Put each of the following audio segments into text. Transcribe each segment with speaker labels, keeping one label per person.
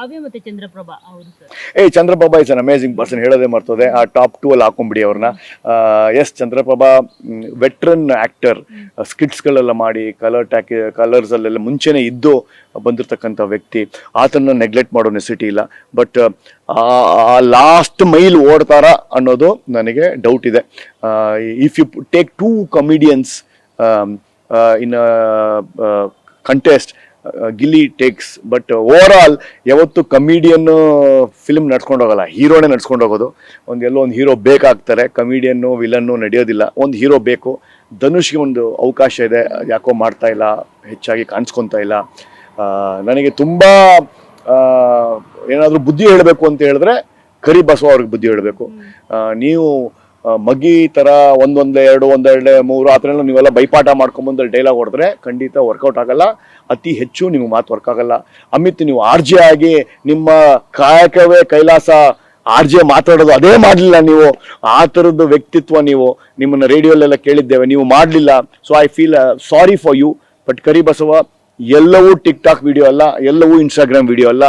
Speaker 1: ಕಾವ್ಯ ಮತ್ತೆ ಚಂದ್ರಪ್ರಭಾ ಅವರು ಸರ್?
Speaker 2: ಏ Chandraprabha is an amazing person ಹೇಳೋದೇ ಮರ್ತದೆ. ಆ ಟಾಪ್ ಟೂ ಅಲ್ಲಿ ಹಾಕೊಂಡ್ಬಿಡಿ ಅವ್ರನ್ನ. ಎಸ್ ಚಂದ್ರಪ್ರಭಾ ವೆಟ್ರನ್ ಆಕ್ಟರ್ ಸ್ಕಿಟ್ಸ್ಗಳೆಲ್ಲ ಮಾಡಿ ಕಲರ್ ಟ್ಯಾಕ್ ಕಲರ್ಸ್ ಅಲ್ಲೆಲ್ಲ ಮುಂಚೆನೆ ಇದ್ದು ಬಂದಿರತಕ್ಕಂಥ ವ್ಯಕ್ತಿ. ಆತನ ನೆಗ್ಲೆಕ್ಟ್ ಮಾಡೋ ನೆಸಿಟಿ ಇಲ್ಲ. ಬಟ್ ಆ ಲಾಸ್ಟ್ ಮೈಲ್ ಓಡ್ತಾರ ಅನ್ನೋದು ನನಗೆ ಡೌಟ್ ಇದೆ. If you take two comedians in contest Gilli takes but over all ಯಾವತ್ತು ಕಮಿಡಿಯನ್ ಫಿಲ್ಮ್ ನಡ್ಸ್ಕೊಂಡು ಹೋಗಲ್ಲ. ಹೀರೋನೇ ನಡ್ಸ್ಕೊಂಡು ಹೋಗೋದು. ಒಂದು ಎಲ್ಲೋ ಒಂದು ಹೀರೋ ಬೇಕಾಗ್ತಾರೆ. ಕಮಿಡಿಯನ್ನು ವಿಲನ್ನು ನಡೆಯೋದಿಲ್ಲ. ಒಂದು ಹೀರೋ ಬೇಕು. ಧನುಷ್ಗೆ ಒಂದು ಅವಕಾಶ ಇದೆ. ಯಾಕೋ ಮಾಡ್ತಾ ಇಲ್ಲ. ಹೆಚ್ಚಾಗಿ ಕಾಣಿಸ್ಕೊತಾ ಇಲ್ಲ. ನನಗೆ ತುಂಬ ಏನಾದರೂ ಬುದ್ಧಿ ಹೇಳಬೇಕು ಅಂತ ಹೇಳಿದ್ರೆ ಕರಿ ಬಸವ ಅವ್ರಿಗೆ ಬುದ್ಧಿ ಹೇಳಬೇಕು. ನೀವು ಮಗಿ ತರ ಒಂದೊಂದು, ಎರಡು, ಒಂದೆರಡು, ಮೂರು, ಆ ಥರ ನೀವೆಲ್ಲ ಬೈಪಾಠ ಮಾಡ್ಕೊಂಬಂದ್ರೆ ಡೈಲಾಗ್ ಹೊಡೆದ್ರೆ ಖಂಡಿತ ವರ್ಕೌಟ್ ಆಗಲ್ಲ. ಅತಿ ಹೆಚ್ಚು ನಿಮ್ಗೆ ಮಾತು ವರ್ಕ್ ಆಗಲ್ಲ. ಅಮಿತ್, ನೀವು ಆರ್ಜೆ ಆಗಿ ನಿಮ್ಮ ಕಾಯಕವೇ ಕೈಲಾಸ ಆರ್ಜೆ ಮಾತಾಡೋದು ಅದೇ ಮಾಡಲಿಲ್ಲ ನೀವು. ಆ ಥರದ್ದು ವ್ಯಕ್ತಿತ್ವ ನೀವು, ನಿಮ್ಮನ್ನು ರೇಡಿಯೋಲೆಲ್ಲ ಕೇಳಿದ್ದೇವೆ, ನೀವು ಮಾಡಲಿಲ್ಲ. So I feel sorry for you but Kari Basava ಎಲ್ಲವೂ ಟಿಕ್ ಟಾಕ್ ವಿಡಿಯೋ ಅಲ್ಲ, ಎಲ್ಲವೂ ಇನ್ಸ್ಟಾಗ್ರಾಮ್ ವಿಡಿಯೋ ಅಲ್ಲ,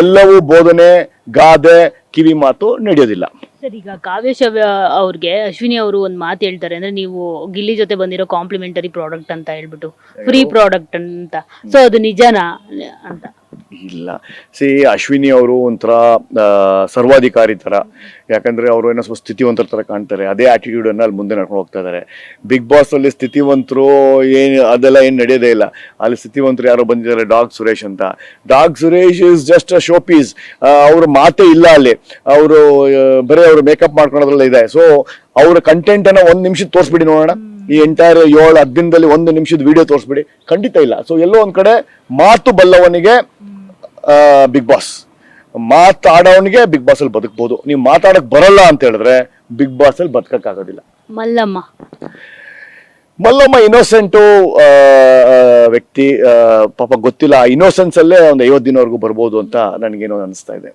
Speaker 2: ಎಲ್ಲವೂ ಬೋಧನೆ, ಗಾದೆ, ಕಿವಿ ಮಾತು ನಡೆಯೋದಿಲ್ಲ.
Speaker 1: ಸರ್ ಈಗ ಕಾವ್ಯ ಶವ್ಯ ಅವ್ರಿಗೆ ಅಶ್ವಿನಿ ಅವರು ಒಂದು ಮಾತು ಹೇಳ್ತಾರೆ ಅಂದ್ರೆ ನೀವು ಗಿಲ್ಲಿ ಜೊತೆ ಬಂದಿರೋ ಕಾಂಪ್ಲಿಮೆಂಟರಿ ಪ್ರಾಡಕ್ಟ್ ಅಂತ ಹೇಳ್ಬಿಟ್ಟು ಫ್ರೀ ಪ್ರಾಡಕ್ಟ್ ಅಂತ. ಸೊ ಅದು ನಿಜನಾ? ಅಂತ.
Speaker 2: ಇಲ್ಲ. ಸಿ ಅಶ್ವಿನಿ ಅವರು ಒಂಥರ ಸರ್ವಾಧಿಕಾರಿ ಥರ ಯಾಕಂದರೆ ಅವರು ಏನೋ ಸ್ವಲ್ಪ ಸ್ಥಿತಿವಂತರ ಥರ ಕಾಣ್ತಾರೆ. ಅದೇ ಆ್ಯಟಿಟ್ಯೂಡನ್ನು ಅಲ್ಲಿ ಮುಂದೆ ನಡ್ಕೊಂಡು ಹೋಗ್ತಾ ಇದ್ದಾರೆ ಬಿಗ್ ಬಾಸಲ್ಲಿ ಸ್ಥಿತಿವಂತರು ಏನು, ಅದೆಲ್ಲ ಏನು ನಡೆಯೋದೇ ಇಲ್ಲ. ಅಲ್ಲಿ ಸ್ಥಿತಿವಂತರು ಯಾರೋ ಬಂದಿದ್ದಾರೆ, ಡಾಗ್ ಸುರೇಶ್ ಅಂತ. Dog Suresh is just a show piece ಅವ್ರ ಮಾತೇ ಇಲ್ಲ ಅಲ್ಲಿ. ಅವರು ಬರೀ ಅವರು ಮೇಕಪ್ ಮಾಡ್ಕೊಳೋದ್ರಲ್ಲ ಇದೆ. ಸೊ ಅವರ ಕಂಟೆಂಟನ್ನು ಒಂದು ನಿಮಿಷ ತೋರಿಸ್ಬಿಡಿ ನೋಡೋಣ. ಈ ಎಂಟೈರ್ ಏಳು ಹದಿನದಲ್ಲಿ ಒಂದು ನಿಮಿಷದ ವಿಡಿಯೋ ತೋರಿಸ್ಬಿಡಿ. ಖಂಡಿತ ಇಲ್ಲ. ಸೊ ಎಲ್ಲೋ ಒಂದು ಕಡೆ ಮಾತು ಬಲ್ಲವನಿಗೆ ಬಿಗ್ ಬಾಸ್ ಮಾತಾಡೋನಿಗೆ ಬಿಗ್ ಬಾಸ್ ಅಲ್ಲಿ ಬದುಕಬಹುದು ನೀವು ಮಾತಾಡಕ್ ಬರಲ್ಲ ಅಂತ ಹೇಳಿದ್ರೆ ಬಿಗ್ ಬಾಸ್ ಅಲ್ಲಿ ಬದುಕಕ್ ಆಗೋದಿಲ್ಲ
Speaker 1: ಮಲ್ಲಮ್ಮ
Speaker 2: ಮಲ್ಲಮ್ಮ ಇನ್ನೋಸೆಂಟು ವ್ಯಕ್ತಿ ಪಾಪ ಗೊತ್ತಿಲ್ಲ ಆ ಇನ್ನೋಸೆನ್ಸ್ ಅಲ್ಲೇ ಒಂದು ಐವತ್ತು ದಿನವರೆಗೂ ಬರ್ಬೋದು ಅಂತ ನನಗೇನೋ ಅನಿಸ್ತಾ ಇದೆ.